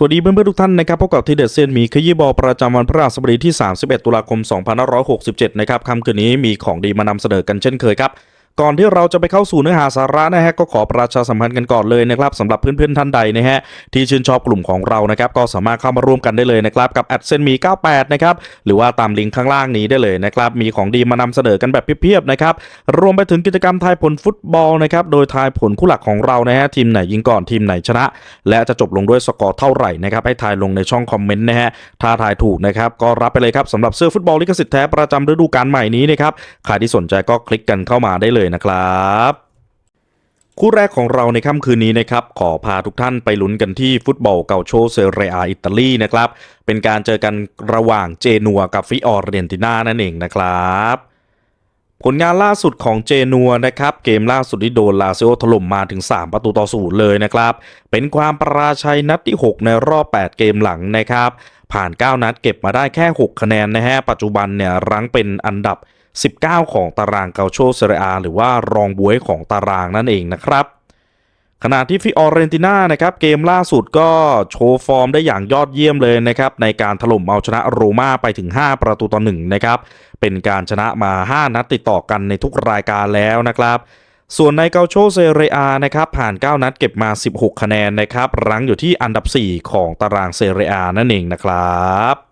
สวัสดีเพื่อนๆทุกท่านนะครับพบกับทีเด็ดเซียนมีขยี้บอลประจำวันพระราชบดีที่ 31 ตุลาคม 2567 นะครับค่ำคืนนี้มีของดีมานำเสนอกันเช่นเคยครับ ก่อนที่เราจะไปเข้าสู่เนื้อหาสาระนะฮะก็ขอประชาสัมพันธ์กันก่อนเลยนะครับสำหรับเพื่อนๆท่านใดนะฮะที่ชื่นชอบกลุ่มของเรานะครับก็สามารถเข้ามาร่วมกันได้เลยนะครับกับแอดเซนมี98นะครับหรือว่าตามลิงก์ข้างล่างนี้ได้เลยนะครับมีของดีมานำเสนอกันแบบเพียบๆนะครับรวมไปถึงกิจกรรมทายผลฟุตบอลนะครับโดยทายผลคู่หลักของเรานะฮะทีมไหนยิงก่อนทีมไหนชนะ และจะจบลงด้วยสกอร์เท่าไหร่นะครับให้ทายลงในช่องคอมเมนต์นะฮะถ้าทายถูกนะครับก็รับไปเลยครับสำหรับเสื้อฟุตบอลลิขสิทธิ์แท้ประจำฤดูกาลใหม่นี้นะครับใครที่สนใจก็คลิกกันเข้ามาได้เลยนะครับคู่แรกของเราในค่ำคืนนี้นะครับขอพาทุกท่านไปลุ้นกันที่ฟุตบอลเกาโชเซเรียอิตาลีนะครับเป็นการเจอกันระหว่างเจนัวกับฟิออร์เรนติน่านั่นเองนะครับผลงานล่าสุดของเจนัวนะครับเกมล่าสุดที่โดนลาซิโอถล่มมาถึง 3 ประตูต่อศูนย์เลยนะครับเป็นความปราชัยนัดที่ 6 ในรอบ 8 เกมหลังนะครับผ่าน 9 นัดเก็บมาได้แค่ 6 คะแนนนะฮะปัจจุบันเนี่ยรั้งเป็นอันดับ 19 ของตารางเกาโชเซเรียหรือว่ารองบวยของตารางนั่นเองนะครับ ขณะที่ฟิออเรนติน่านะครับเกมล่าสุดก็โชว์ฟอร์มได้อย่างยอดเยี่ยมเลยนะครับในการถล่มเอาชนะโรม่าไปถึง 5 ประตูต่อ1นะครับเป็นการชนะมา 5 นัดติดต่อกันในทุกรายการแล้วนะครับส่วนในเกาโชเซเรียนะครับผ่าน 9 นัดเก็บมา 16 คะแนนนะครับรั้งอยู่ที่อันดับ 4 ของตารางเซเรียนั่นเองนะครับ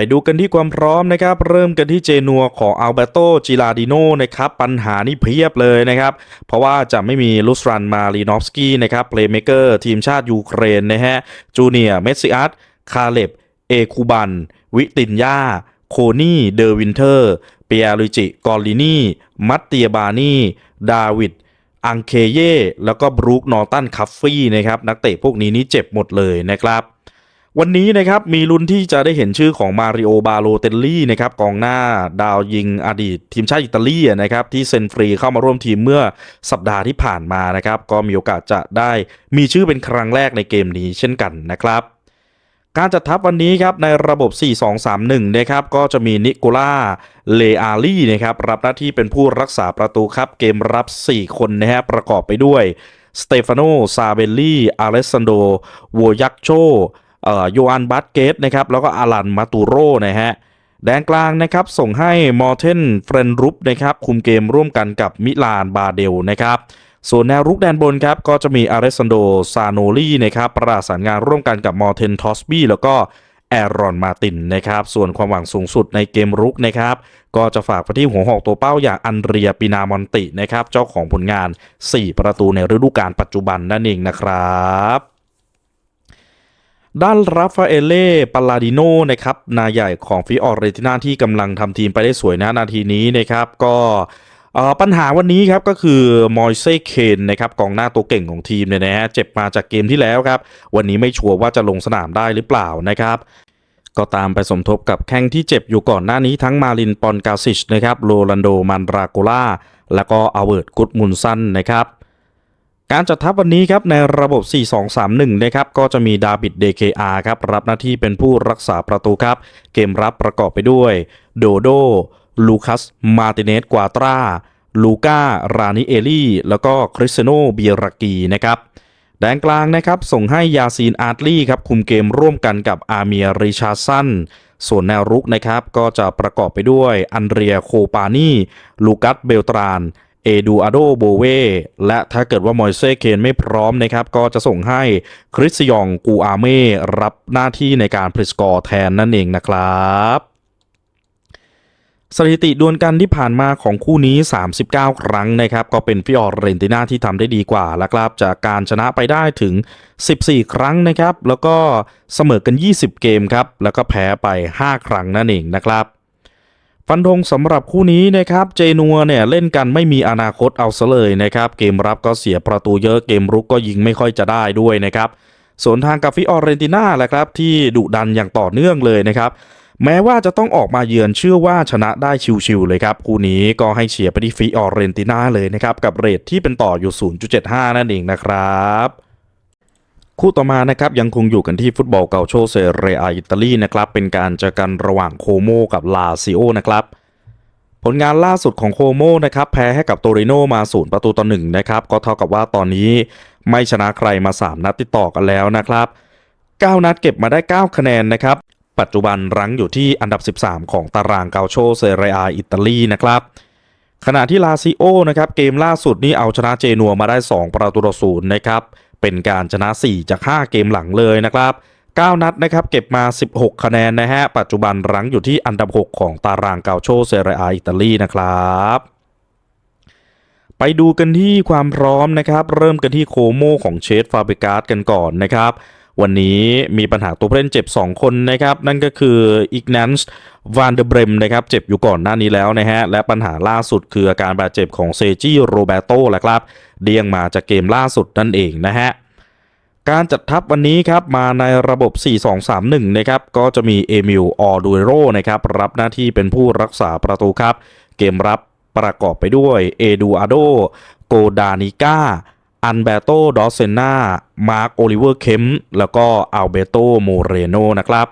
ไปดูกันที่ความพร้อมนะครับ เริ่มกันที่เจนัวของอัลเบโตจิลาดิโนนะครับปัญหานี่เพียบเลยนะครับ เพราะว่าจะไม่มีลุสรันมารีนอฟสกี้นะครับเพลย์เมเกอร์ทีมชาติยูเครนนะฮะจูเนียเมสซิอัสคาเลบเอคูบัน วิตินยาโคนี่เดอร์วินเทอร์เปียริจิกอลลินีมัตเตียบานีดาวิดอังเคเย่แล้วก็บรูคนอร์ตันคัฟฟี่นะครับนักเตะพวกนี้นี่เจ็บหมดเลยนะครับ วันนี้นะครับมีลุ้นที่จะได้เห็นชื่อของมาริโอบาโลเตลลี่นะครับกองหน้าดาวยิงอดีต ทีมชาติอิตาลีนะครับที่เซ็นฟรีเข้ามาร่วมทีมเมื่อสัปดาห์ที่ผ่านมานะครับก็มีโอกาสจะได้มีชื่อเป็นครั้งแรกในเกมนี้เช่นกันนะครับการจัดทัพวันนี้ครับในระบบ 4-2-3-1 นะครับก็จะมีนิโคล่าเลอาลี่นะครับรับหน้าที่เป็นผู้รักษาประตูครับเกมรับ 4 คนนะฮะประกอบไปด้วยสเตฟานโนซาเบลลี่อเลสซานโดวยักโช โยอันบัตเกตนะครับแล้วก็อารันมาตูโรนะฮะแดนกลางนะครับส่งให้มอร์เทนเฟรนรุปนะครับคุมเกมร่วมกันกับมิลานบาเดลนะครับส่วนแนวรุกแดนบนครับก็จะมีอาริสันโดซาโนลีนะครับประสานงานร่วมกันกับมอร์เทนทอสบี้แล้วก็แอรอนมาตินนะครับส่วนความหวังสูงสุดในเกมรุกนะครับก็จะฝากไปที่หัวหอกตัวเป้าอย่างอันเรียปินามอนตินะครับเจ้าของผลงาน 4 ประตูในฤดูกาลปัจจุบันนั่นเองนะครับ ด้านราฟาเอเล่ปาลาดิโนนะครับนายใหญ่ของฟิออเรตินาที่กำลังทำทีมไปได้สวยนะนาทีนี้นะครับก็ปัญหาวันนี้ครับก็คือมอยเซ่เคนนะครับกองหน้าตัวเก่งของทีมเนี่ยนะฮะเจ็บมาจากเกมที่แล้วครับวันนี้ไม่ชัวร์ว่าจะลงสนามได้หรือเปล่านะครับก็ตามไปสมทบกับแข้งที่เจ็บอยู่ก่อนหน้านี้ทั้งมารินปอนกาซิชนะครับโรลันโดมันราโกล่าแล้วก็อาเวิร์ดกุดมุนซันนะครับ การจัดทัพวันนี้ครับในระบบ 4-2-3-1 นะครับก็จะมีดาบิด DKR ครับรับหน้าที่เป็นผู้รักษาประตูครับ เกมรับประกอบไปด้วย โดโด ลูคัส มาติเนส กวาตรา ลูก้า รานิเอลี่ แล้วก็คริสเซโนเบียรากีนะครับแดนกลางนะครับส่งให้ยาซีนอาร์ตลี่ครับคุมเกมร่วมกันกับอาเมียริชาสันส่วนแนวรุกนะครับก็จะประกอบไปด้วยอันเดรียโคปานีลูกัสเบลตราน เอดูอาโดโบเวและถ้าเกิดว่ามอยเซ่เคนไม่พร้อมนะครับ ก็จะส่งให้คริสยองกูอาเม่รับหน้าที่ในการพลิสกอร์แทนนั่นเองนะครับสถิติดวลกันที่ผ่านมาของคู่นี้ 39 ครั้งนะครับ ก็เป็นฟิออร์เรนติน่าที่ทำได้ดีกว่าแล้วครับ จากการชนะไปได้ถึง 14 ครั้งนะครับ แล้วก็เสมอกัน 20 เกมครับ แล้วก็แพ้ไป 5 ครั้งนั่นเองนะครับ ฟันธงสำหรับคู่นี้นะครับเจนัวเนี่ยเล่นกันไม่มีอนาคตเอาซะเลยนะครับเกมรับก็เสียประตูเยอะเกมรุกก็ยิงไม่ค่อยจะได้ด้วยนะครับส่วนทางกาฟิออเรนติน่าแหละครับที่ดุดันอย่างต่อเนื่องเลยนะครับแม้ว่าจะต้องออกมาเยือนเชื่อว่าชนะได้ชิวๆเลยครับคู่นี้ก็ให้เชียร์ไปที่ฟิออเรนติน่าเลยนะครับกับเรทที่เป็นต่ออยู่ 0.75 นั่นเองนะครับ คู่ต่อมานะครับยังคงอยู่กันที่ฟุตบอลเกาโชเซเรียอิตาลีนะครับเป็นการเจอกันระหว่างโคโมกับลาซิโอนะครับผลงานล่าสุดของโคโมนะครับแพ้ให้กับโตริโนมาศูนย์ประตูต่อหนึ่งนะครับก็เท่ากับว่าตอนนี้ไม่ชนะใครมา 3 นัดติดต่อกันแล้วนะครับ 9 นัดเก็บมาได้ 9 คะแนนนะครับ ปัจจุบันรั้งอยู่ที่อันดับ 13 ของตารางเกาโชเซเรียอิตาลีนะครับขณะที่ลาซิโอนะครับเกมล่าสุดนี่เอาชนะเจนัวมาได้ 2 ประตูต่อศูนย์นะครับ เป็นการชนะ 4 จาก 5 เกมหลังเลยนะครับ 9 นัดนะครับเก็บมา 16 คะแนนนะฮะ ปัจจุบันรั้งอยู่ที่อันดับ 6 ของตารางเกาโชเซเรียอิตาลีนะครับไปดูกันที่ความพร้อมนะครับ เริ่มกันที่โคโมของเชสฟาเบกาสกันก่อนนะครับ วันนี้มีปัญหาตัวผู้เล่นเจ็บ 2 คนนะครับ นั่นก็คืออิกนันส์วานเดเบรมนะครับ เจ็บอยู่ก่อนหน้านี้แล้วนะฮะ และปัญหาล่าสุดคืออาการบาดเจ็บของเซจิโรเบโตแหละครับ เดียงมาจากเกมล่าสุดนั่นเองนะฮะการจัดทัพวันนี้ครับมาในระบบ 4-2-3-1 นะครับก็จะมีเอมิลออดูโรนะครับรับหน้าที่เป็นผู้รักษาประตูครับ เกมรับประกอบไปด้วยเอดูอาโดโกดานิก้าอันเบโตดอสเซนามาร์กโอลิเวอร์เคมแล้วก็อัลเบโตโมเรโนนะครับ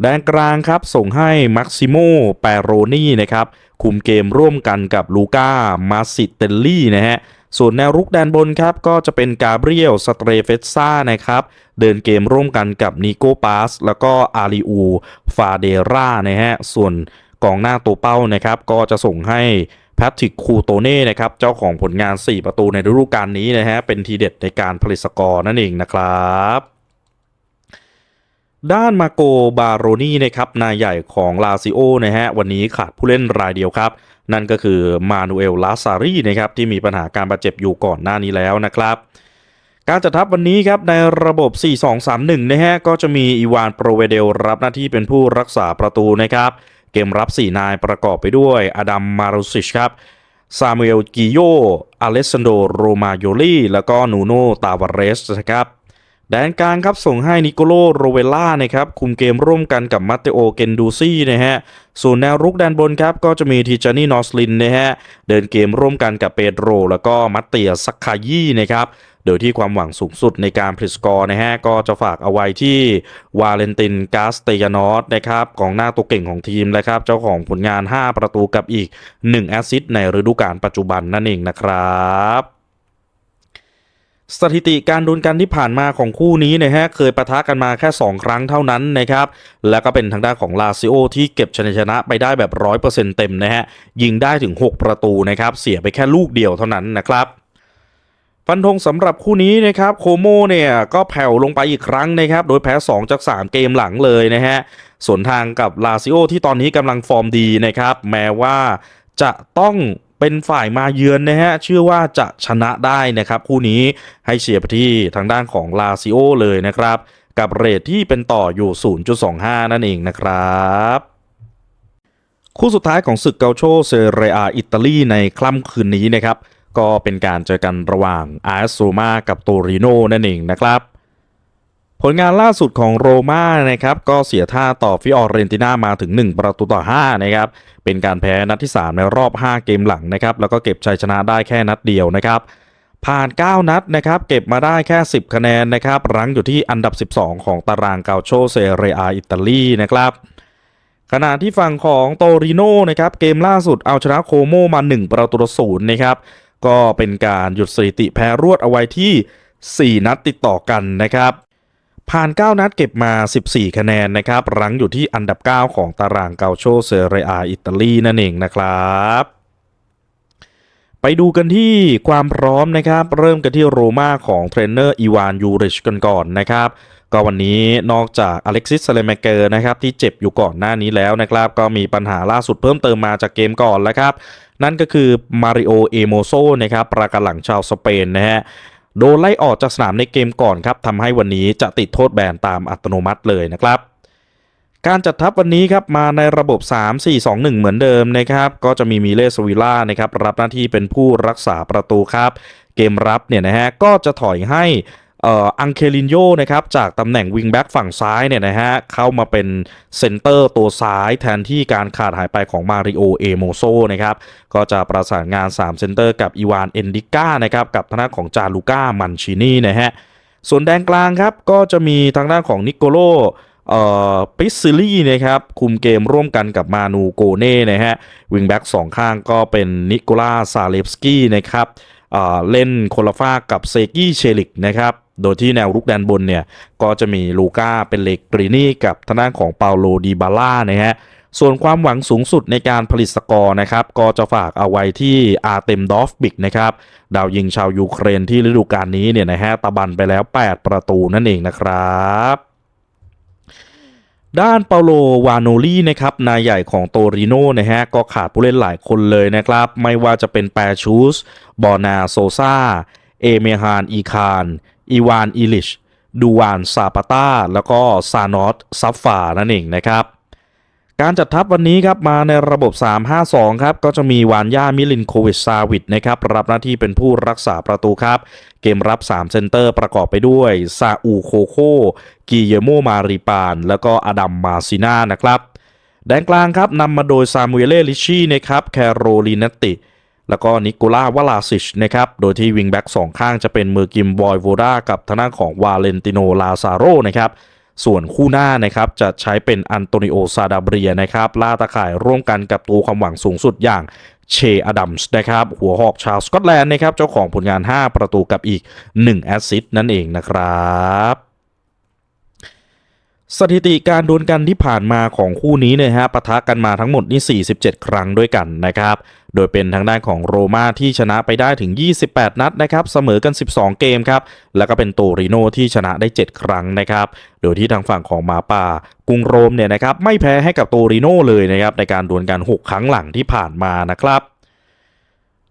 แดนกลางครับส่งให้มักซิโมแปโรนี่นะครับคุมเกมร่วมกันกับลูก้ามาซิเตลลี่นะฮะ ส่วนแนวรุกแดนบนครับก็จะเป็นกาเบรียลสเตรเฟซ่านะครับเดินเกมร่วมกันกับนิโกปาสแล้วก็อาริอูฟาเดรานะฮะส่วนกองหน้าตัวเป้านะครับก็จะส่งให้แพทริกคูโตเน่นะครับเจ้าของผลงาน 4 ประตูในฤดูกาลนี้นะฮะเป็นทีเด็ดในการผลิตสกอร์นั่นเองนะครับ ด้านมาโกบาโรนี่นะครับนายใหญ่ของลาซิโอนะฮะวันนี้ขาดผู้เล่นรายเดียวครับ นั่นก็คือมานูเอลลาซารีนะครับที่มีปัญหาการบาดเจ็บอยู่ก่อนหน้านี้แล้วนะครับ การจัดทัพวันนี้ครับในระบบ 4-2-3-1 นะฮะก็จะมีอีวานโปรเวเดลรับหน้าที่เป็นผู้รักษาประตูนะครับเกมรับ 4 นายประกอบไปด้วยอดัมมารุซิชครับซามูเอลกิโยอเลสซานโดโรมาโยลีแล้วก็นูโนตาวาเรสนะครับ แดนกลางครับส่งให้นิโคโลโรเวล่านะครับคุมเกมร่วมกันกับมาเตโอเกนดูซี่นะฮะส่วนแนวรุกแดนบนครับก็จะมีทิจานี่นอสลินนะฮะเดินเกมร่วมกันกับเปโดรแล้วก็มัตเตียสักคายี่นะครับโดยที่ความหวังสูงสุดในการพลิสกอร์นะฮะก็จะฝากเอาไว้ที่วาเลนตินกาสเตยานอสนะครับกองหน้าตัวเก่งของทีมนะครับเจ้าของผลงาน 5 ประตูกับอีก 1 แอสซิสต์ในฤดูกาลปัจจุบันนั่นเองนะครับ สถิติการดวลกันที่ผ่านมาของคู่นี้นะฮะเคยประทะกันมาแค่ 2 ครั้งเท่านั้นนะครับแล้วก็เป็นทางด้านของลาซิโอที่เก็บชนะชนะไปได้แบบ 100%เต็มนะฮะยิงได้ถึง 6 ประตูนะครับเสียไปแค่ลูกเดียวเท่านั้นนะครับฟันธงสำหรับคู่นี้นะครับโคโมเนี่ยก็แผ่วลงไปอีกครั้งนะครับโดยแพ้ 2 จาก 3 เกมหลังเลยนะฮะส่วนทางกับลาซิโอที่ตอนนี้กำลังฟอร์มดีนะครับแม้ว่าจะต้อง เป็นฝ่ายมาเยือนนะฮะเชื่อว่าจะชนะได้นะครับคู่นี้ให้เชียร์ไปที่ทางด้านของลาซิโอเลยนะครับ กับเรทที่เป็นต่ออยู่ 0.25 นั่นเองนะครับคู่สุดท้ายของศึกเกาโชเซเรียอิตาลีในคล่ำคืนนี้นะครับ ก็เป็นการเจอกันระหว่างอาร์สโรมากับโตริโนนั่นเองนะครับ ผลงานล่าสุดของโรม่านะครับก็เสียท่าต่อฟิออเรนติน่ามาถึง 1 ประตูต่อ5นะครับเป็นการแพ้นัดที่ 3 ในรอบ 5 เกมหลังนะครับแล้วก็เก็บชัยชนะได้แค่นัดเดียวนะครับผ่าน 9 นัดนะครับเก็บมาได้แค่ 10 คะแนนนะครับรั้งอยู่ที่อันดับ 12 ของตารางเกาโชเซเรียอิตาลีนะครับขณะที่ฝั่งของโตริโนนะครับเกมล่าสุดเอาชนะโคโมมา 1 ประตูต่อศูนย์นะครับก็เป็นการหยุดสถิติแพ้รวดเอาไว้ที่ 4 นัดติดต่อกันนะครับ ผ่าน 9 นัดเก็บมา 14 คะแนนนะครับ รั้งอยู่ที่อันดับ 9 ของตารางเกาโชเซเรียอิตาลีนั่นเองนะครับไปดูกันที่ความพร้อมนะครับ เริ่มกันที่โรม่าของเทรนเนอร์อีวานยูริชกันก่อนนะครับ ก็วันนี้นอกจากอเล็กซิสเซเลเมเกอร์นะครับที่เจ็บอยู่ก่อนหน้านี้แล้วนะครับ ก็มีปัญหาล่าสุดเพิ่มเติมมาจากเกมก่อนแล้วครับ นั่นก็คือมาริโอเอโมโซนะครับประกันหลังชาวสเปนนะฮะ โดนไล่ออกจากสนามในเกมก่อนครับทำให้วันนี้จะติดโทษแบนตามอัตโนมัติเลยนะครับการจัดทัพวันนี้ครับมาในระบบ 3-4-2-1 เหมือนเดิมนะครับก็จะมีมิเลสวิลล่านะครับรับหน้าที่เป็นผู้รักษาประตูครับ เกมรับเนี่ยนะฮะก็จะถอยให้ อังเคลินโยนะครับจากตำแหน่งวิงแบ็กฝั่งซ้ายเนี่ยนะฮะเข้ามาเป็นเซนเตอร์ตัวซ้ายแทนที่การขาดหายไปของมาริโอเอโมโซนะครับก็จะประสานงาน 3 เซนเตอร์กับอีวานเอนดิก้านะครับกับทางด้านของจาลูก้ามันชินีนะฮะส่วนแดนกลางครับก็จะมีทางด้านของนิโคโลเอปิสซิลี่นะครับคุมเกมร่วมกันกับมานูโกเน่นะฮะวิงแบ็กสองข้างก็เป็นนิโคลาซาเลฟสกี้นะครับเล่นโคละฟากกับเซกี้เชลิกนะครับ โดยที่แนวรุกแดนบนเนี่ยก็จะมีลูก้าเป็นเล็กกรีนี่กับทางด้านของเปาโลดีบาล่านะฮะส่วนความหวังสูงสุดในการผลิตสกอร์นะครับ ก็จะฝากเอาไว้ที่อาร์เต็มดอฟบิกนะครับ ดาวยิงชาวยูเครนที่ฤดูกาลนี้เนี่ยนะฮะตะบันไปแล้ว 8 ประตูนั่นเองนะครับด้านเปาโลวานโนลี่นะครับนายใหญ่ของโตริโนนะฮะก็ขาดผู้เล่นหลายคนเลยนะครับ ไม่ว่าจะเป็นแปรชูส บอนาโซซาเอเมฮานอีคาร อีวานอิลิช ดูวานซาปาตาแล้วก็ซานอตซัฟฟานั่นเองนะครับ การจัดทัพวันนี้ครับมาในระบบ 3-5-2 ครับ ก็จะมีวานย่ามิลินโควิชซาวิดนะครับ รับหน้าที่เป็นผู้รักษาประตูครับ เกมรับ 3 เซนเตอร์ประกอบไปด้วยซาอูโคโค กิเยโมมาริปาน แล้วก็อดัมมาซิน่านะครับ แดนกลางครับนำมาโดยซามูเอเลลิชชี่นะครับแคโรลินติ แล้วก็นิโคลาวลาซิชนะครับ โดยที่วิงแบ็กสองข้างจะเป็นมือกิมบอยโวดากับทางด้านของวาเลนติโนลาซาโรนะครับส่วนคู่หน้านะครับจะใช้เป็นอันโตนิโอซาดาเบียนะครับล่าตาข่ายร่วมกันกับตัวความหวังสูงสุดอย่างเชอดัมส์นะครับหัวหอกชาวสกอตแลนด์นะครับเจ้าของผลงาน 5 ประตูกับอีก 1 แอสซิสต์นั่นเองนะครับสถิติการดวลกันที่ผ่านมาของคู่นี้เนี่ยฮะปะทะกันมาทั้งหมดนี่ 47 ครั้งด้วยกันนะครับ โดยเป็นทางด้านของโรม่าที่ชนะไปได้ถึง 28 นัดนะครับ เสมอกัน 12 เกมครับ แล้วก็เป็นโตริโนที่ชนะได้ 7 ครั้งนะครับ โดยที่ทางฝั่งของหมาป่ากรุงโรมเนี่ยนะครับไม่แพ้ให้กับโตริโนเลยนะครับในการดวลกัน 6 ครั้งหลังที่ผ่านมานะครับ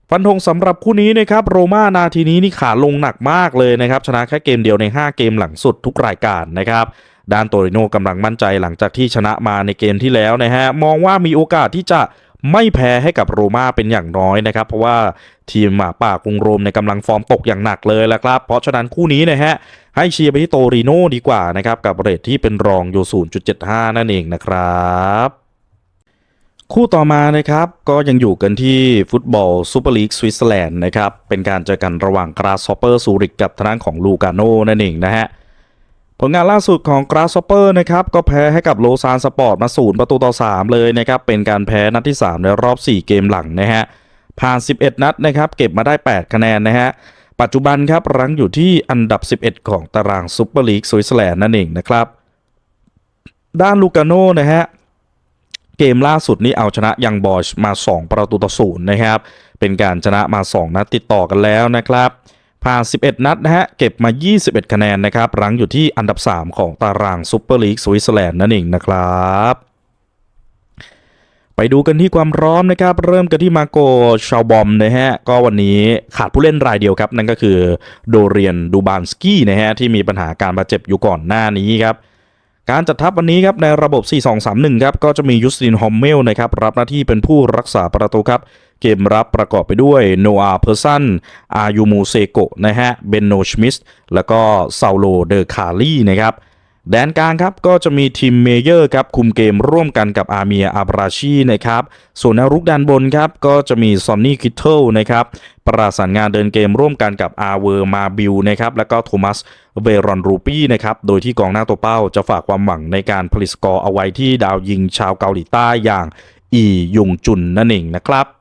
ฟันธงสำหรับคู่นี้นะครับโรม่านาทีนี้นี่ขาลงหนักมากเลยนะครับชนะแค่เกมเดียวใน 5 เกมหลังสุดทุกรายการนะครับด้านโตริโนกำลังมั่นใจหลังจากที่ชนะมาในเกมที่แล้วนะฮะมองว่ามีโอกาสที่จะ ไม่แพ้ให้กับโรม่าเป็นอย่างน้อยนะครับ เพราะว่าทีมหมาป่ากรุงโรมในกำลังฟอร์มตกอย่างหนักเลยละครับ เพราะฉะนั้นคู่นี้นะฮะให้เชียร์ไปที่โตริโนดีกว่านะครับกับเรทที่เป็นรองอยู่ 0.75 นั่นเองนะครับคู่ต่อมานะครับก็ยังอยู่กันที่ฟุตบอลซูเปอร์ลีกสวิตเซอร์แลนด์นะครับเป็นการเจอกันระหว่างกราสฮอปเปอร์ซูริกกับทางด้านของลูกาโนนั่นเองนะฮะ ผลงานล่าสุดของกราส h อ p เปอร์นะครับก็แพ้ให้กับโลซานสปอร์ตมาศูนย์ประตูต่อ 3 เลยนะครับ เป็นการแพ้นัดที่ 3 ในรอบ 4 เกมหลังนะฮะ ผ่าน 11 นัดนะครับ เก็บมาได้ 8 คะแนนนะฮะ ปัจจุบันครับ รั้งอยู่ที่อันดับ 11 ของตารางซูเปอร์ลีกสวิตเซอร์แลนด์นั่นเองนะครับ ด้านลูกาโน่นะฮะ เกมล่าสุดนี้เอาชนะยังบอชมา 2 ประตูต่อศูนย์นะครับ เป็นการชนะมา 2 นัดติดต่อกันแล้วนะครับ ผ่าน 11 นัดนะฮะ เก็บมา 21 คะแนนนะครับ รั้งอยู่ที่อันดับ 3 ของตารางซูเปอร์ลีกสวิตเซอร์แลนด์นั่นเองนะครับ ไปดูกันที่ความพร้อมนะครับ เริ่มกันที่มาโกชาวบอมนะฮะ ก็วันนี้ขาดผู้เล่นรายเดียวครับ นั่นก็คือโดเรียนดูบานสกี้นะฮะ ที่มีปัญหาการบาดเจ็บอยู่ก่อนหน้านี้ครับการจัดทัพวันนี้ครับในระบบ 4-2-3-1 ครับก็จะมียุสตินฮอมเมลนะครับรับหน้าที่เป็นผู้รักษาประตูครับ เกมรับประกอบไปด้วยโนอาเพอร์ซันอายูมูเซโกนะฮะเบนโนชมิสแล้วก็ซาโลเดอคารีนะครับแดนกลางครับก็จะมีทีมเมเยอร์ครับคุมเกมร่วมกันกับอาเมียอาบราชีนะครับส่วนแนวรุกด้านบนครับก็จะมีซอนนี่คิทเทิลนะครับประสานงานเดินเกมร่วมกันกับอาเวอร์มาบิลนะครับแล้วก็โทมัสเวรอนรูปี้นะครับโดยที่กองหน้าตัวเป้าจะฝากความหวังในการผลิตสกอร์เอาไว้ที่ดาวยิงชาวเกาหลีใต้อย่างอียุงจุนนั่นเองนะครับ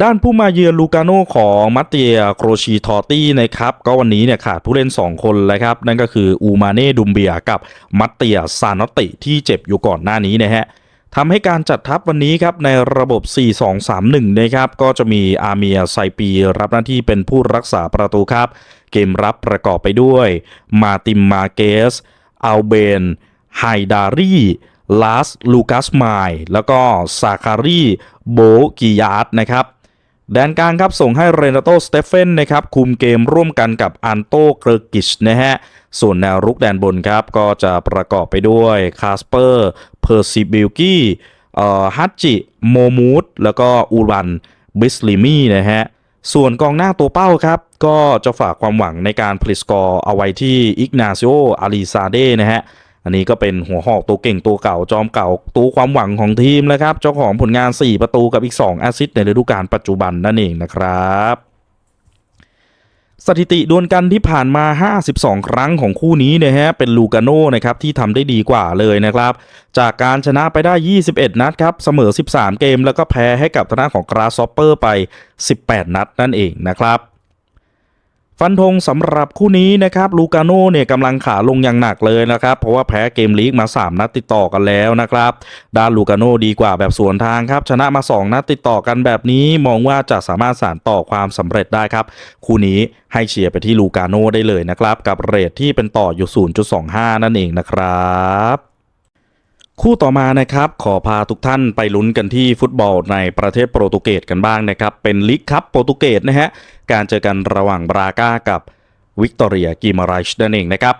ด้านผู้มาเยือนลูกาโน่ของมัตเตียโครชีทอร์ตี้นะครับก็วันนี้เนี่ยขาดผู้เล่น 2 คนเลยครับ นั่นก็คืออูมาเน่ดุมเบียกับมัตเตียซานอติที่เจ็บอยู่ก่อนหน้านี้นะฮะทำให้การจัดทัพวันนี้ครับในระบบ 4-2-3-1 นะครับ ก็จะมีอาเมียไซปีรับหน้าที่เป็นผู้รักษาประตูครับ เกมรับประกอบไปด้วย มาติมมาเกสอัลเบนไฮดารีลาสลูคัสไมล์แล้วก็ซาคารีโบกิยาร์ดนะครับ แดนกลางครับส่งให้เรนาโตสเตเฟนนะครับคุมเกมร่วมกันกับอันโตเกรกิชนะฮะส่วนแนวรุกแดนบนครับก็จะประกอบไปด้วยคาสเปอร์เพอร์ซิบิลกี้เอ่อฮัตจิโมมูดแล้วก็อูรันบิสลิมี่นะฮะส่วนกองหน้าตัวเป้าครับ ก็จะฝากความหวังในการผลิตสกอร์เอาไว้ที่อิกนาซิโออาลีซาเดนะฮะ อันนี้ก็เป็นหัวหอกตัวเก่งตัวเก่าจอมเก่าตัวความหวังของทีมแล้วครับ เจ้าของผลงาน 4 ประตูกับอีก 2 แอสซิสต์ในฤดูกาลปัจจุบันนั่นเองนะครับสถิติดวลกันที่ผ่านมา 52 ครั้งของคู่นี้นะฮะ เป็นลูกาโน่นะครับที่ทำได้ดีกว่าเลยนะครับ จากการชนะไปได้ 21 นัดครับ เสมอ 13 เกม แล้วก็แพ้ให้กับทางด้าของกราซอปเปอร์ไป 18 นัดนั่นเองนะครับ ฟันธงสำหรับคู่นี้นะครับลูกาโน่เนี่ยกำลังขาลงอย่างหนักเลยนะครับ เพราะว่าแพ้เกมลีกมา 3 นัดติดต่อกันแล้วนะครับด้านลูกาโน่ดีกว่าแบบสวนทางครับ ชนะมา 2 นัดติดต่อกันแบบนี้มองว่าจะสามารถสานต่อความสำเร็จได้ครับ คู่นี้ให้เชียร์ไปที่ลูกาโน่ได้เลยนะครับ กับเรทที่เป็นต่ออยู่ 0.25 นั่นเองนะครับ คู่ต่อมานะครับขอพาทุกท่านไปลุ้นกันที่ฟุตบอลในประเทศโปรตุเกสกันบ้างนะครับเป็นลีกคัพโปรตุเกสนะฮะการเจอกันระหว่างบราก้ากับวิกตอเรียกิมาไรชนั่นเองนะครับ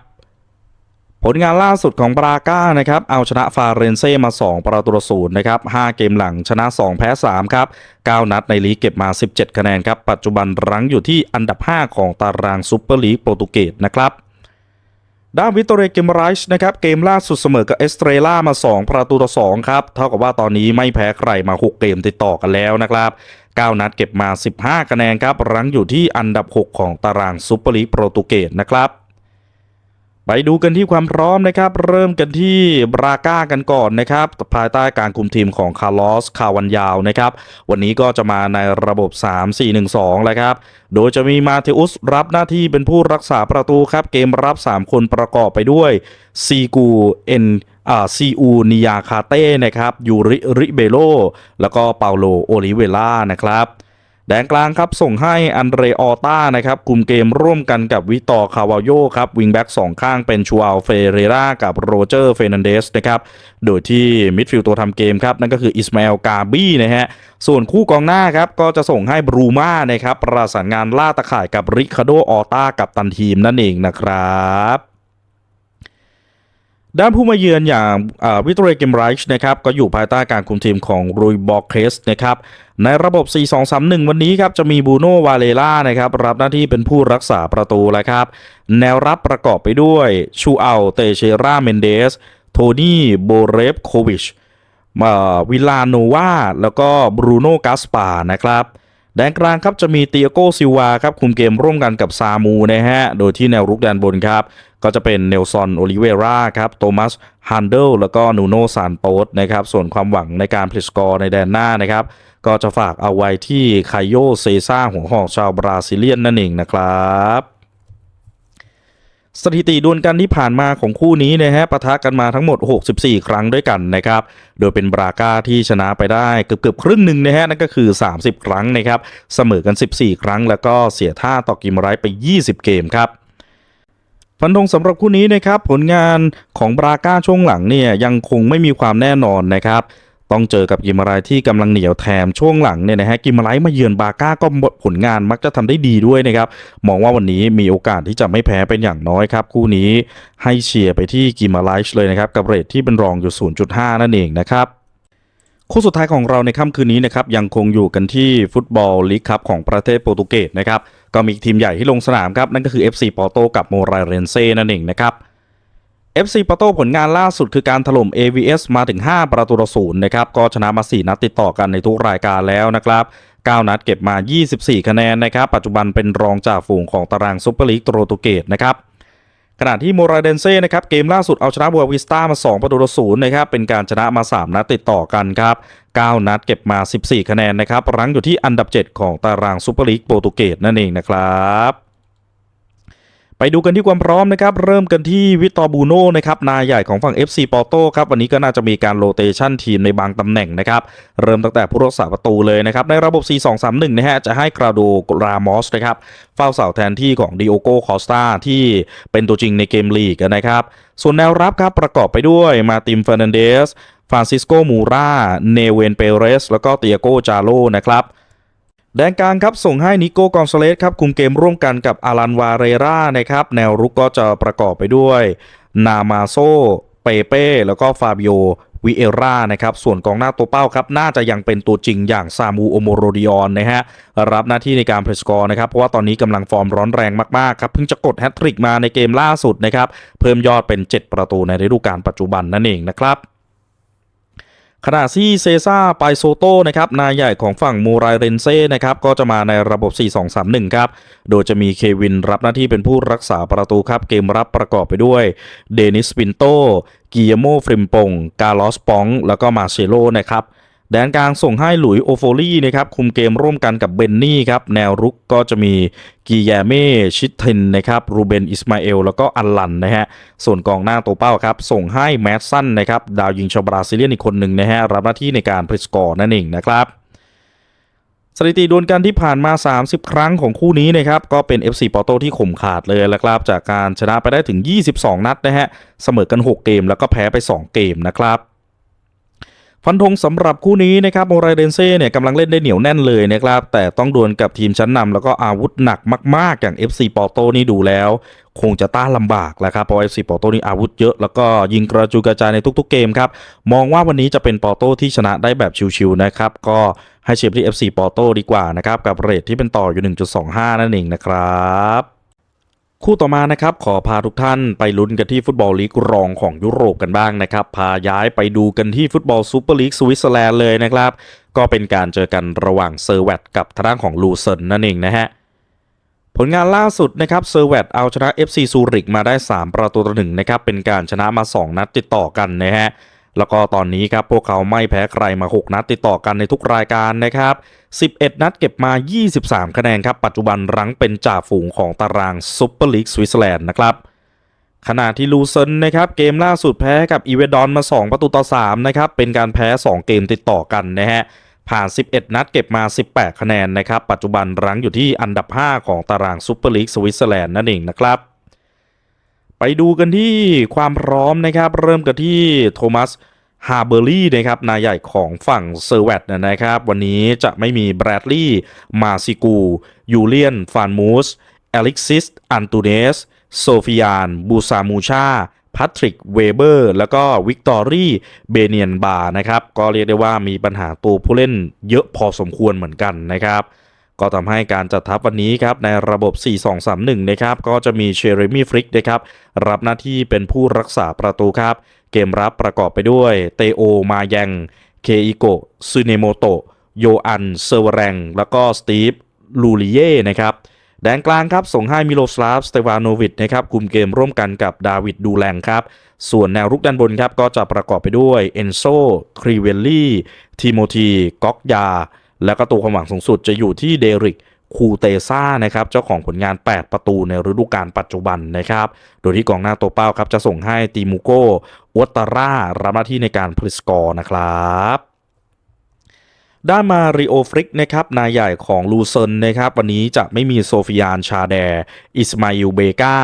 ผลงานล่าสุดของบราก้านะครับเอาชนะฟาเรนเซ่มา 2 ประตูศูนย์นะครับ5เกมหลังชนะ 2 แพ้ 3 ครับ 9 นัดในลีกเก็บมา 17 คะแนนครับ ปัจจุบันรั้งอยู่ที่อันดับ 5 ของตารางซูเปอร์ลีกโปรตุเกสนะครับ ด้านวิตอเรเกมไรชนะครับเกมล่าสุดเสมอกับเอสเตรล่ามา 2 ประตูต่อ 2 ครับ เท่ากับว่าตอนนี้ไม่แพ้ใครมา 6 เกมติดต่อกันแล้วนะครับ 9 นัดเก็บมา 15 คะแนนครับ รั้งอยู่ที่อันดับ 6 ของตารางซูเปอร์ลีกโปรตุเกสนะครับ ไปดูกันที่ความพร้อมนะครับ เริ่มกันที่บราก้ากันก่อนนะครับ ภายใต้การคุมทีมของคาร์ลอสคาวันยาวนะครับ วันนี้ก็จะมาในระบบ 3-4-1-2 แล้วครับ โดยจะมีมาเทอุสรับหน้าที่เป็นผู้รักษาประตูครับ เกมรับ 3 คนประกอบไปด้วยซีกูเอ็นอาซีอูนิยาคาเต้นะครับยูริริเบโลแล้วก็เปาโลโอลิเวล่านะครับ แดนกลางครับส่งให้อันเดรออต้านะครับกลุ่มเกมร่วมกันกับวิตอคาวาโยครับวิงแบ็กสองข้างเป็นชูอัลเฟเรรากับโรเจอร์เฟนันเดสนะครับโดยที่มิดฟิลด์ตัวทำเกมครับนั่นก็คืออิสมาเอลกาบี้นะฮะส่วนคู่กองหน้าครับก็จะส่งให้บรูมานะครับประสานงานล่าตะข่ายกับริคาโดออต้ากับตันทีมนั่นเองนะครับ ด้านผู้มาเยือนอย่างวิตเรียกิมไรช์นะครับก็อยู่ภายใต้การคุมทีมของรุยบอกเคสนะครับในระบบ 4-2-3-1 วันนี้ครับจะมีบูโนวาเลล่านะครับรับหน้าที่เป็นผู้รักษาประตูแล้วครับ แนวรับประกอบไปด้วยชูอัลเตเชราเมนเดส โทนี่โบเรฟโควิชวิลาโนวาแล้วก็บรูโนกาสปานะครับแดนกลางครับจะมีเตียโกซิวาครับคุมเกมร่วมกันกับซามูนะฮะ โดยที่แนวรุกแดนบนครับ ก็จะเป็นเนลซอนโอลิเวราครับโทมัสฮันเดลแล้วก็นูโนซานโตสนะครับส่วนความหวังในการพลิสกอร์ในแดนหน้านะครับก็จะฝากเอาไว้ที่ไคโยเซซ่าหัวหอกชาวบราซิเลียนนั่นเองนะครับสถิติดวลกันที่ผ่านมาของคู่นี้นะฮะปะทะกันมาทั้งหมด 64 ครั้งด้วยกันนะครับ โดยเป็นบราก้าที่ชนะไปได้เกือบเกือบครึ่งหนึ่งนะฮะนั่นก็คือ 30 ครั้งนะครับ เสมอกัน 14 ครั้งแล้วก็เสียท่าต่อกิมไรไป 20 เกมครับ ฟันธงสำหรับคู่นี้นะครับผลงานของบราก้าช่วงหลังเนี่ยยังคงไม่มีความแน่นอนนะครับต้องเจอกับกิมไรายที่กำลังเหนียวแถมช่วงหลังเนี่ยนะฮะกิมไรายมาเยือนบาก้าก็ผลงานมักจะทำได้ดีด้วยนะครับมองว่าวันนี้มีโอกาสที่จะไม่แพ้เป็นอย่างน้อยครับ คู่นี้ให้เชียร์ไปที่กิมาไลช์เลยนะครับกับเรทที่เป็นรองอยู่ 0.5 นั่นเองนะครับ คู่สุดท้ายของเราในค่ำคืนนี้นะครับยังคงอยู่กันที่ฟุตบอลลีกคัพของประเทศโปรตุเกสนะครับก็มีทีมใหญ่ที่ลงสนามครับนั่นก็คือ FC ปอร์โตกับโมราเรนเซ่นั่นเองนะครับ FC ปอร์โตผลงานล่าสุดคือการถล่ม AVS มาถึง 5 ประตูต่อศูนย์นะครับก็ชนะมา 4 นัดติดต่อกันในทุกรายการแล้วนะครับ9 นัดเก็บมา 24 คะแนนนะครับปัจจุบันเป็นรองจ่าฝูงของตารางซุปเปอร์ลีกโปรตุเกสนะครับ ขณะที่โมราเดนเซ่นะครับเกมล่าสุดเอาชนะบัววิสตามา 2 ประตูต่อศูนย์นะครับเป็นการชนะมา 3 นัดติดต่อกันครับ 9 นัดเก็บมา 14 คะแนนนะครับรั้งอยู่ที่อันดับ 7 ของตารางซูเปอร์ลีกโปรตุเกสนั่นเองนะครับ ไปดูกันที่ความพร้อมนะครับเริ่มกันที่วิตอบูโน่นะครับนายใหญ่ของฝั่ง FC ปอร์โตครับวันนี้ก็น่าจะมีการโรเตชันทีมในบางตำแหน่งนะครับเริ่มตั้งแต่ผู้รักษาประตูเลยนะครับในระบบ 4-2-3-1 นะฮะจะให้กราโดรามอสนะครับเฝ้าเสาแทนที่ของดิโอโกคอสตาที่เป็นตัวจริงในเกมลีกนะครับส่วนแนวรับครับประกอบไปด้วยมาติมเฟร์นันเดสฟรานซิสโกมูราเนเวนเปเรสแล้วก็เตียโกจาโลนะครับ แดนกลางครับส่งให้นิโก้กอนซาเลสครับคุมเกมร่วมกันกับอารันวาเรรานะครับแนวรุกก็จะประกอบไปด้วย นามาโซ เปเป้ แล้วก็ฟาบิโอวิเอร่านะครับส่วนกองหน้าตัวเป้าครับน่าจะยังเป็นตัวจริงอย่างซามูโอโมโรดิออนนะฮะรับหน้าที่ในการเพรสกอร์นะครับเพราะว่าตอนนี้กำลังฟอร์มร้อนแรงมากๆครับเพิ่งจะกดแฮตทริกมาในเกมล่าสุดนะครับเพิ่มยอดเป็น 7 ประตูในฤดูกาลปัจจุบันนั่นเองนะครับ ขณะที่เซซ่าไปโซโต้นะครับนายใหญ่ของฝั่งมูไรเรนเซ่นะครับก็จะมาในระบบ 4-2-3-1 ครับ โดยจะมีเควินรับหน้าที่เป็นผู้รักษาประตูครับ เกมรับประกอบไปด้วย เดนิสปินโตกิยโมฟริมปง กาลอสปอง แล้วก็มาเชโลนะครับ แดนกลางส่งให้หลุยโอโฟลี่นะครับคุมเกมร่วมกันกับเบนนี่ครับแนวรุกก็จะมีกิยาเม่ชิตเทนนะครับรูเบนอิสมาเอลแล้วก็อัลลันนะฮะส่วนกองหน้าตัวเป้าครับส่งให้แมสซันนะครับดาวยิงชาวบราซิเลียนอีกคนหนึ่งนะฮะรับหน้าที่ในการพริสกอร์นั่นเองนะครับสถิติดวลกันที่ผ่านมา 30 ครั้งของคู่นี้นะครับก็เป็น FC ปอโตที่ข่มขาดเลยแล้วครับจากการชนะไปได้ถึง 22 นัดนะฮะเสมอกัน 6 เกมแล้วก็แพ้ไป 2 เกมนะครับ ฟันธงสำหรับคู่นี้นะครับโมไรเดนเซ่เนี่ยกำลังเล่นได้เหนียวแน่นเลยนะครับ แต่ต้องดวลกับทีมชั้นนำแล้วก็อาวุธหนักมาก ๆ อย่าง FC ปอโตนี่ดูแล้ว คงจะต้านลำบากแหล้วครับเพราะ FC ปอโตนี่อาวุธเยอะแล้วก็ยิงกระจุกระจายในทุก ๆ เกมครับ มองว่าวันนี้จะเป็นปอโตที่ชนะได้แบบชิวๆนะครับ ก็ให้เชียร์ที่ FC ปอโตดีกว่านะครับกับเรทที่เป็นต่ออยู่ 1.25 นั่นเองนะครับ คู่ต่อมานะครับขอพาทุกท่านไปลุ้นกันที่ฟุตบอลลีกรองของยุโรปกันบ้างนะครับ พาย้ายไปดูกันที่ฟุตบอลซูเปอร์ลีกสวิตเซอร์แลนด์เลยนะครับ ก็เป็นการเจอกันระหว่างเซอร์แวตกับทางด้านของลูเซนนั่นเองนะฮะผลงานล่าสุดนะครับเซอร์แวตเอาชนะ FC ซูริกมาได้ 3 ประตูต่อหนึ่งนะครับเป็นการชนะมา 2 นัดติดต่อกันนะฮะ แล้วก็ตอนนี้ครับพวกเขาไม่แพ้ใครมา 6 นัดติดต่อกันในทุกรายการนะครับ 11 นัดเก็บมา 23 คะแนนครับ ปัจจุบันรั้งเป็นจ่าฝูงของตารางซุปเปอร์ลีกสวิตเซอร์แลนด์นะครับขณะที่ลูเซนนะครับเกมล่าสุดแพ้กับอีเวดอนมา 2 ประตูต่อ3นะครับเป็นการแพ้ 2 เกมติดต่อกันนะฮะผ่าน 11 นัดเก็บมา 18 คะแนนนะครับปัจจุบันรั้งอยู่ที่อันดับ 5 ของตารางซุปเปอร์ลีกสวิตเซอร์แลนด์นั่นเองนะครับ ไปดูกันที่ความพร้อมนะครับ เริ่มกันที่โทมัสฮาร์เบอรี่นะครับนายใหญ่ของฝั่งเซอร์แวตนะครับ วันนี้จะไม่มีแบรดลีย์มาซิกู ยูเลียน ฟานมูสเอลิกซิส อันตูเนส โซฟิยาน บูซามูชาแพทริก เวเบอร์ แล้วก็วิกตอรี่ เบเนียนบาร์นะครับ ก็เรียกได้ว่ามีปัญหาตัวผู้เล่นเยอะพอสมควรเหมือนกันนะครับ ก็ทำให้การจัดทัพวันนี้ครับในระบบ 4-2-3-1 นะครับก็จะมีเชเรมี่ฟริกนะครับรับหน้าที่เป็นผู้รักษาประตูครับ เกมรับประกอบไปด้วยเตโอมายัง เคอิโกะซูเนโมโตะโยอันเซอร์แรงแล้วก็สตีฟลูริเย่นะครับแดนกลางครับส่งให้มิโลสลาฟสเตวานโนวิชนะครับคุมเกมร่วมกันกับดาวิดดูแลงครับ ส่วนแนวรุกด้านบนครับก็จะประกอบไปด้วยเอนโซครีเวลลี่ทิโมธีก๊อกยา แล้วก็ตัวความหวังสูงสุดจะอยู่ที่เดริกคูเตซ่านะครับเจ้าของผลงาน 8 ประตูในฤดูกาลปัจจุบันนะครับ โดยที่กองหน้าตัวเป้าครับจะส่งให้ติมูโกอวตาร่ารับหน้าที่ในการพลิสกอร์นะครับด้านมาริโอฟริกนะครับนายใหญ่ของลูเซนนะครับวันนี้จะไม่มีโซฟิยานชาแดอิสมาอิลเบกา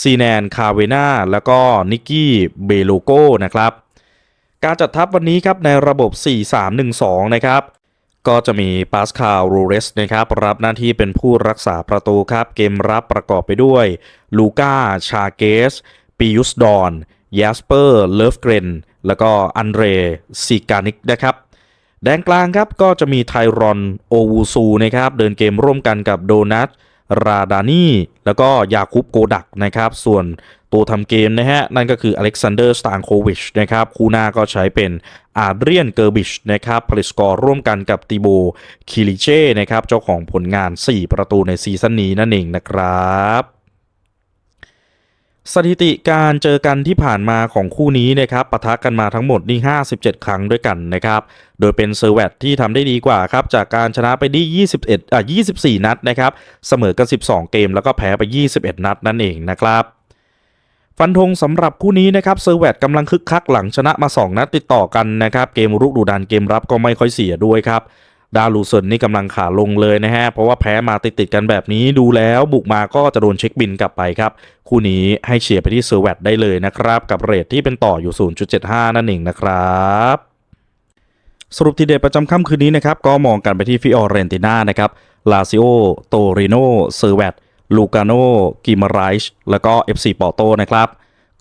ซีแนนคาเวนาแล้วก็นิกกี้เบโลโกนะครับการจัดทัพวันนี้ครับในระบบ 4-3-1-2 นะครับ ก็จะมีปาสคาลโรเรสนะครับรับหน้าที่เป็นผู้รักษาประตูครับเกมรับประกอบไปด้วยลูก้าชาเกสปิยุสดอนยาสเปอร์เลฟเกรนแล้วก็อันเดรซิกานิกนะครับแดนกลางครับก็จะมีไทรอนโอวูซูนะครับเดินเกมร่วมกันกับโดนัทราดานีแล้วก็ยาคุปโกดักนะครับ ส่วน ตัวทำเกมนะฮะ นั่นก็คืออเล็กซานเดอร์สตานโควิชนะครับ คู่หน้าก็ใช้เป็นอาเดรียนเกอร์บิชนะครับผลิตสกอร์ร่วมกันกับติโบคิลิเช่นะครับ เจ้าของผลงาน 4 ประตูในซีซั่นนี้นั่นเองนะครับสถิติการเจอกันที่ผ่านมาของคู่นี้นะครับปะทะกันมาทั้งหมดนี่57 ครั้งด้วยกันนะครับ โดยเป็นเซอร์แวตที่ทำได้ดีกว่าครับจากการชนะไปที่21อะ24 นัดนะครับ เสมอกัน 12 เกมแล้วก็แพ้ไป 21 นัดนั่นเองนะครับ ฟันธงสำหรับคู่นี้นะครับเซอร์แวตกำลังคึกคักหลังชนะมา 2 นัดติดต่อกันนะครับ เกมรุกดูดันเกมรับก็ไม่ค่อยเสียด้วยครับ ดาลูเซนนี่กำลังขาลงเลยนะฮะ เพราะว่าแพ้มาติดๆกันแบบนี้ดูแล้วบุกมาก็จะโดนเช็คบินกลับไปครับ คู่นี้ให้เชียร์ไปที่เซอร์แวตได้เลยนะครับ กับเรทที่เป็นต่ออยู่ 0.75 นั่นเองนะครับสรุปทีเด็ดประจำค่ำคืนนี้นะครับก็มองกันไปที่ฟิออเรนติน่านะครับลาซิโอโตริโนเซอร์แวต ลูกาโนกิมาไรช์แล้วก็ FC ปอโตนะครับ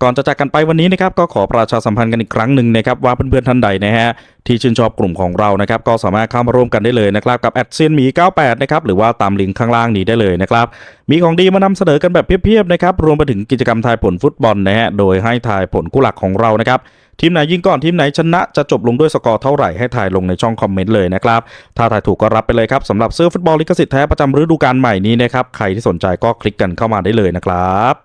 ก่อนจะจากกันไปวันนี้นะครับก็ขอประชาสัมพันธ์กันอีกครั้งหนึ่งนะครับว่าเพื่อนๆท่านใดนะฮะที่ชื่นชอบกลุ่มของเรานะครับก็สามารถเข้ามาร่วมกันได้เลยนะครับกับแอดเซียนหมี98นะครับหรือว่าตามลิงก์ข้างล่างนี้ได้เลยนะครับมีของดีมานำเสนอกันแบบเพียบๆนะครับรวมไปถึงกิจกรรมทายผลฟุตบอลนะฮะโดยให้ทายผลคู่หลักของเรานะครับ ทีมไหนยิงก่อนทีมไหนชนะจะจบลงด้วยสกอร์เท่าไหร่ให้ถ่ายลงในช่องคอมเมนต์เลยนะครับ ถ้าถ่ายถูกก็รับไปเลยครับสำหรับเสื้อฟุตบอลลิขสิทธิ์แท้ประจำฤดูกาลใหม่นี้นะครับ ใครที่สนใจก็คลิกกันเข้ามาได้เลยนะครับ